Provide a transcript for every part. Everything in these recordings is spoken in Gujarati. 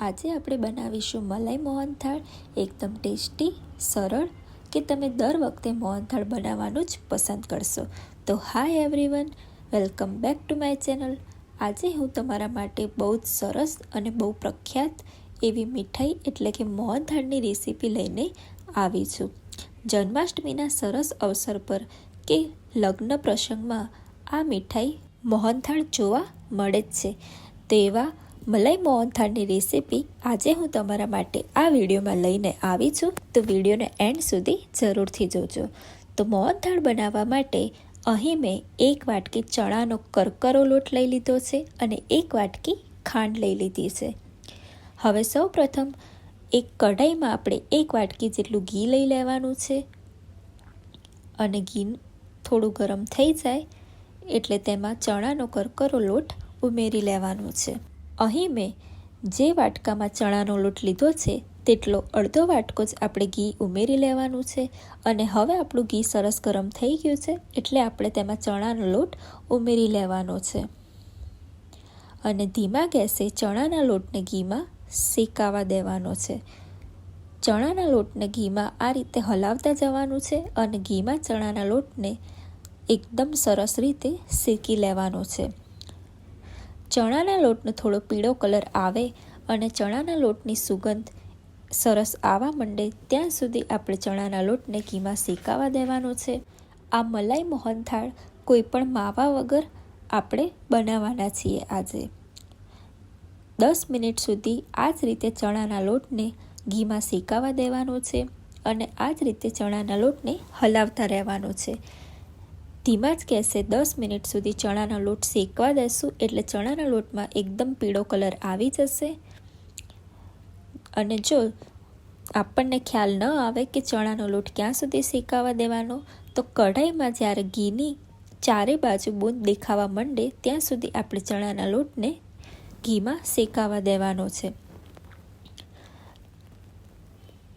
આજે આપણે બનાવીશું મલાઈ મોહનથાળ. એકદમ ટેસ્ટી, સરળ કે તમે દર વખતે મોહનથાળ બનાવવાનું જ પસંદ કરશો. તો hi everyone, welcome back to my channel. આજે હું તમારા માટે બહુ જ સરસ અને બહુ પ્રખ્યાત એવી મીઠાઈ એટલે કે મોહનથાળની રેસીપી લઈને આવી છું. જન્માષ્ટમીના સરસ અવસર પર કે લગ્ન પ્રસંગમાં આ મીઠાઈ મોહનથાળ જોવા મળે જ છે. તેવા મલાઈ મોહનથાળની રેસીપી આજે હું તમારા માટે આ વિડીયોમાં લઈને આવી છું. તો વિડીયોને એન્ડ સુધી જરૂરથી જોજો. તો મોહનથાળ બનાવવા માટે અહીં મેં એક વાટકી ચણાનો કરકરો લોટ લઈ લીધો છે અને એક વાટકી ખાંડ લઈ લીધી છે. હવે સૌ પ્રથમ એક કઢાઈમાં આપણે એક વાટકી જેટલું ઘી લઈ લેવાનું છે. અને ઘી થોડું ગરમ થઈ જાય એટલે તેમાં ચણાનો કરકરો લોટ ઉમેરી લેવાનો છે. અહીં મેં જે વાટકામાં ચણાનો લોટ લીધો છે, તેટલો અડધો વાટકો જ આપણે ઘી ઉમેરી લેવાનું છે અને હવે આપણું ઘી સરસ ગરમ થઈ ગયું છે એટલે આપણે તેમાં ચણાનો લોટ ઉમેરી લેવાનો છે. અને ધીમા ગેસે ચણાના લોટને ઘીમાં શેકાવા દેવાનો છે. ચણાના લોટને ઘીમાં આ રીતે હલાવતા જવાનું છે અને ઘીમાં ચણાના લોટને એકદમ સરસ રીતે શેકી લેવાનો છે. ચણાના લોટનો થોડો પીળો કલર આવે અને ચણાના લોટની સુગંધ સરસ આવવા માંડે, ત્યાં સુધી આપણે ચણાના લોટને ઘીમાં શેકાવા દેવાનો છે. આ મલાઈ મોહનથાળ કોઈ પણ માવા વગર આપણે બનાવવાના છીએ આજે. દસ મિનિટ સુધી આ જ રીતે ચણાના લોટને ઘીમાં શેકાવા દેવાનો છે અને આ જ રીતે ચણાના લોટને હલાવતા રહેવાનો છે. ધીમા જ ગેસે દસ મિનિટ સુધી ચણાનો લોટ શેકવા દેશું એટલે ચણાના લોટમાં એકદમ પીળો કલર આવી જશે. અને જો આપણને ખ્યાલ ન આવે કે ચણાનો લોટ ક્યાં સુધી શેકાવા દેવાનો, તો કઢાઈમાં જ્યારે ઘીની ચારે બાજુ બૂંદ દેખાવા માંડે, ત્યાં સુધી આપણે ચણાના લોટને ઘીમાં શેકાવા દેવાનો છે.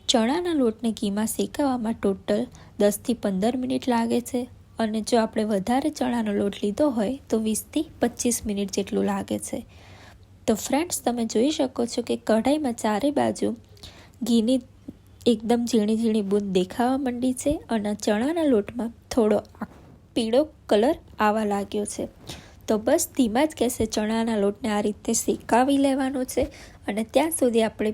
ચણાના લોટને ઘીમાં શેકાવામાં ટોટલ દસથી પંદર મિનિટ લાગે છે. અને જો આપણે વધારે ચણાનો લોટ લીધો હોય તો વીસથી પચીસ મિનિટ જેટલું લાગે છે. તો ફ્રેન્ડ્સ તમે જોઈ શકો છો કે કઢાઈમાં ચારે બાજુ ઘીની એકદમ ઝીણી ઝીણી બૂંદ દેખાવા માંડી છે અને ચણાના લોટમાં થોડો પીળો કલર આવવા લાગ્યો છે. તો બસ ધીમા જ ગેસે ચણાના લોટને આ રીતે શેકાવી લેવાનો છે અને ત્યાં સુધી આપણે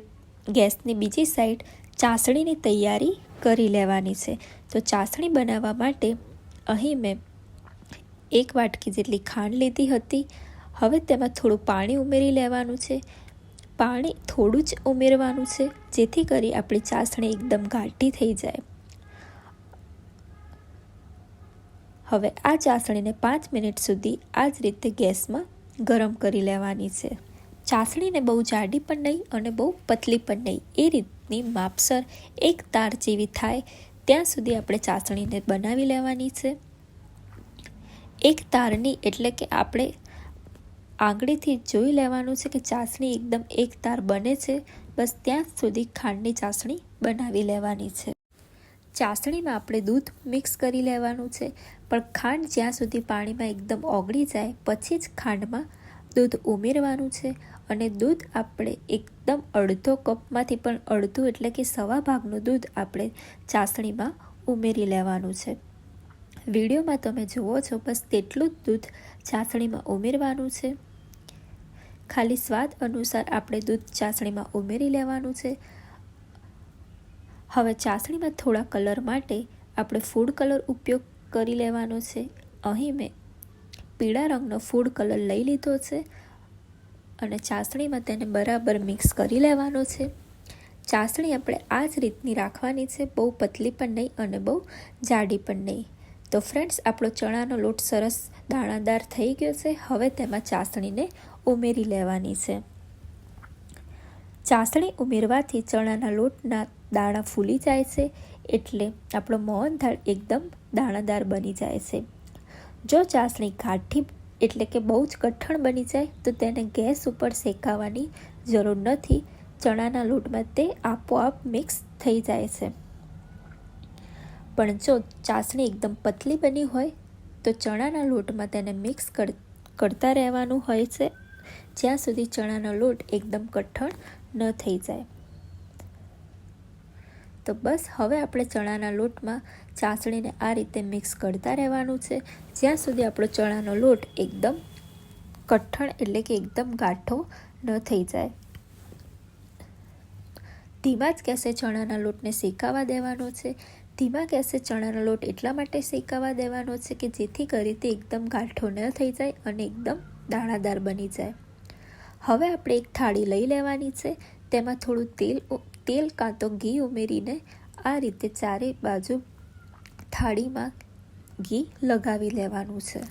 ગેસની બીજી સાઈડ ચાસણીની તૈયારી કરી લેવાની છે. તો ચાસણી બનાવવા માટે અહીં મેં એક વાટકી જેટલી ખાંડ લીધી હતી. હવે તેમાં થોડું પાણી ઉમેરી લેવાનું છે. પાણી થોડું જ ઉમેરવાનું છે, જેથી કરી આપણી ચાસણી એકદમ ઘાટી થઈ જાય. હવે આ ચાસણીને પાંચ મિનિટ સુધી આ જ રીતે ગેસમાં ગરમ કરી લેવાની છે. ચાસણીને બહુ જાડી પણ નહીં અને બહુ પતલી પણ નહીં. એ રીતની માપસર એક તાર જેવી થાય ત્યાં સુધી આપણે ચાસણીને બનાવી લેવાની છે. એક તારની એટલે કે આપણે આંગળીથી જોઈ લેવાનું છે કે ચાસણી એકદમ એક તાર બને છે. બસ ત્યાં સુધી ખાંડની ચાસણી બનાવી લેવાની છે. ચાસણીમાં આપણે દૂધ મિક્સ કરી લેવાનું છે. પણ ખાંડ જ્યાં સુધી પાણીમાં એકદમ ઓગળી જાય, પછી જ ખાંડમાં દૂધ ઉમેરવાનું છે. અને દૂધ આપણે એકદમ અડધો કપમાંથી પણ અડધું એટલે કે સવા ભાગનું દૂધ આપણે ચાસણીમાં ઉમેરી લેવાનું છે. વિડીયોમાં તમે જુઓ છો, બસ તેટલું જ દૂધ ચાસણીમાં ઉમેરવાનું છે. ખાલી સ્વાદ અનુસાર આપણે દૂધ ચાસણીમાં ઉમેરી લેવાનું છે. હવે ચાસણીમાં થોડા કલર માટે આપણે ફૂડ કલર ઉપયોગ કરી લેવાનો છે. અહીં મેં પીળા રંગનો ફૂડ કલર લઈ લીધો છે. અને ચાસણીમાં તેને બરાબર મિક્સ કરી લેવાનો છે. ચાસણી આપણે આ જ રીતની રાખવાની છે, બહુ પતલી પણ નહીં અને બહુ જાડી પણ નહીં. તો ફ્રેન્ડ્સ, આપણો ચણાનો લોટ સરસ દાણાદાર થઈ ગયો છે, હવે તેમાં ચાસણીને ઉમેરી લેવાની છે. ચાસણી ઉમેરવાથી ચણાના લોટના દાણા ફૂલી જાય છે, એટલે આપણો મોહનથાળ એકદમ દાણાદાર બની જાય છે. જો ચાસણી કાઠી એટલે કે બહુ જ કઠણ બની જાય, તો તેને ગેસ ઉપર શેકાવાની જરૂર નથી. ચણાના લોટમાં તે આપોઆપ મિક્સ થઈ જાય છે. પણ જો ચાસણી એકદમ પતલી બની હોય, તો ચણાના લોટમાં તેને મિક્સ કરતા રહેવાનું હોય છે, જ્યાં સુધી ચણાનો લોટ એકદમ કઠણ ન થઈ જાય. તો બસ હવે આપણે ચણાના લોટમાં ચાસણીને આ રીતે મિક્સ કરતા રહેવાનું છે. જ્યાં સુધી આપણો ચણાનો લોટ એકદમ કઠણ એટલે કે એકદમ ગાઠો ન થઈ જાય. ધીમા જ ગેસે ચણાના લોટને શેકાવા દેવાનો છે. ધીમા ગેસે ચણાનો લોટ એટલા માટે શેકાવા દેવાનો છે કે જેથી કરી તે એકદમ ગાંઠો ન થઈ જાય અને એકદમ દાણાદાર બની જાય. હવે આપણે એક થાળી લઈ લેવાની છે. તેમાં થોડું તેલ તેલ કાં તો ઘી ઉમેરીને આ રીતે ચારે બાજુ થાળીમાં ઘી લગાવી લેવાનું છે.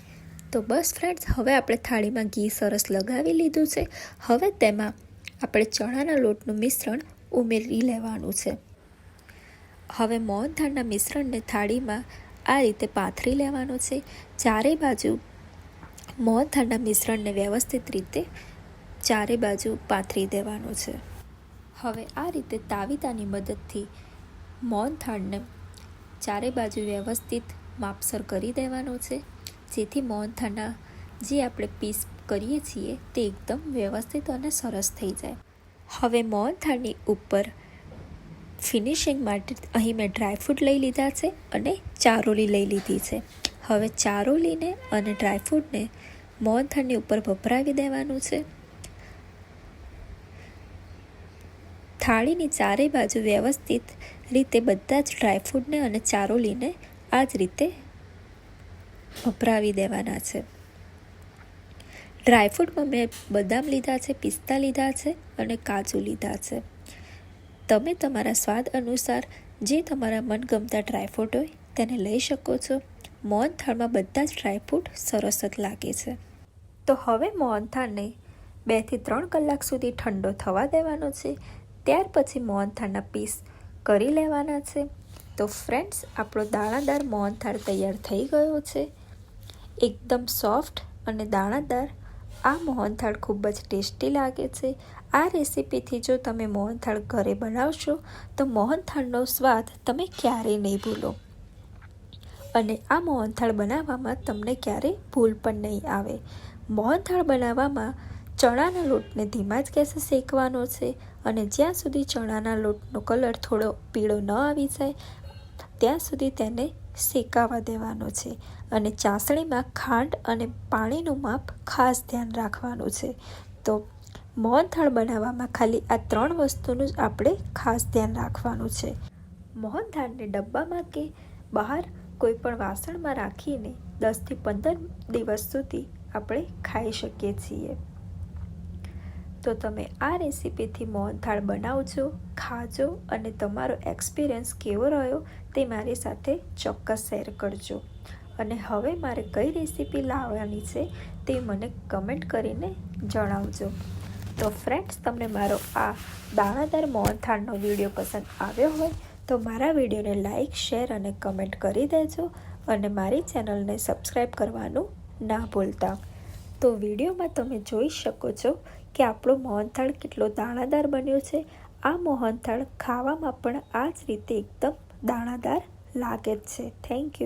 તો બસ ફ્રેન્ડ્સ હવે આપણે થાળીમાં ઘી સરસ લગાવી લીધું છે. હવે તેમાં આપણે ચણાના લોટનું મિશ્રણ ઉમેરી લેવાનું છે. હવે મોહનથાળના મિશ્રણને થાળીમાં આ રીતે પાથરી લેવાનું છે. ચારે બાજુ મોહનથાળના મિશ્રણને વ્યવસ્થિત રીતે ચારે બાજુ પાથરી દેવાનું છે. હવે આ રીતે તાવીતાની મદદથી મોહનથાળને ચારે બાજુ વ્યવસ્થિત માપસર કરી દેવાનો છે, જેથી મોહનથાળના જે આપણે પીસ કરીએ છીએ તે એકદમ વ્યવસ્થિત અને સરસ થઈ જાય. હવે મોહનથાળની ઉપર ફિનિશિંગ માટે અહીં મેં ડ્રાયફ્રૂટ લઈ લીધા છે અને ચારોલી લઈ લીધી છે. હવે ચારોલીને અને ડ્રાયફ્રૂટને મોહનથાળની ઉપર વપરાવી દેવાનું છે. થાળીની ચારે બાજુ વ્યવસ્થિત રીતે બધા જ ડ્રાયફ્રૂટને અને ચારોલીને આ જ રીતે વપરાવી દેવાના છે. ડ્રાયફ્રૂટમાં મેં બદામ લીધા છે, પિસ્તા લીધા છે અને કાજુ લીધા છે. તમે તમારા સ્વાદ અનુસાર જે તમારા મનગમતા ડ્રાયફ્રૂટ હોય તેને લઈ શકો છો. મોહનથાળમાં બધા જ ડ્રાયફ્રૂટ સરસ જ લાગે છે. તો હવે મોહનથાળને બેથી ત્રણ કલાક સુધી ઠંડો થવા દેવાનો છે. ત્યાર પછી મોહનથાળના પીસ કરી લેવાના છે. તો ફ્રેન્ડ્સ, આપણો દાણાદાર મોહનથાળ તૈયાર થઈ ગયો છે. એકદમ સોફ્ટ અને દાણાદાર. આ મોહનથાળ ખૂબ જ ટેસ્ટી લાગે છે. આ રેસીપીથી જો તમે મોહનથાળ ઘરે બનાવશો, તો મોહનથાળનો સ્વાદ તમે ક્યારેય નહીં ભૂલો. અને આ મોહનથાળ બનાવવામાં તમને ક્યારેય ભૂલ પણ નહીં આવે. મોહનથાળ બનાવવામાં ચણાના લોટને ધીમા જ ગેસે શેકવાનો છે. અને જ્યાં સુધી ચણાના લોટનો કલર થોડો પીળો ન આવી જાય, ત્યાં સુધી તેને શેકાવા દેવાનો છે અને ચાસણીમાં ખાંડ અને પાણીનું માપ ખાસ ધ્યાન રાખવાનું છે. તો મોહનથાળ બનાવવામાં ખાલી આ ત્રણ વસ્તુનું જ આપણે ખાસ ધ્યાન રાખવાનું છે. મોહનથાળને ડબ્બામાં કે બહાર કોઈપણ વાસણમાં રાખીને દસથી પંદર દિવસ સુધી આપણે ખાઈ શકીએ છીએ. તો તમે આ રેસીપીથી મોહનથાળ બનાવજો, ખાજો અને તમારો એક્સપિરિયન્સ કેવો રહ્યો તે મારી સાથે ચોક્કસ શેર કરજો. અને હવે મારે કઈ રેસીપી લાવવાની છે તે મને કમેન્ટ કરીને જણાવજો. તો ફ્રેન્ડ્સ તમને મારો આ દાણાદાર મોહનથાળનો વીડિયો પસંદ આવ્યો હોય તો મારા વિડીયોને લાઇક શેર અને કમેન્ટ કરી દેજો અને મારી ચેનલને સબસ્ક્રાઈબ કરવાનું ના ભૂલતા. તો વિડીયોમાં તમે જોઈ શકો છો કે આપણો મોહનથાળ કેટલો દાણાદાર બન્યો છે. આ મોહનથાળ ખાવામાં પણ આ જ રીતે એકદમ દાણાદાર લાગે જ છે. Thank you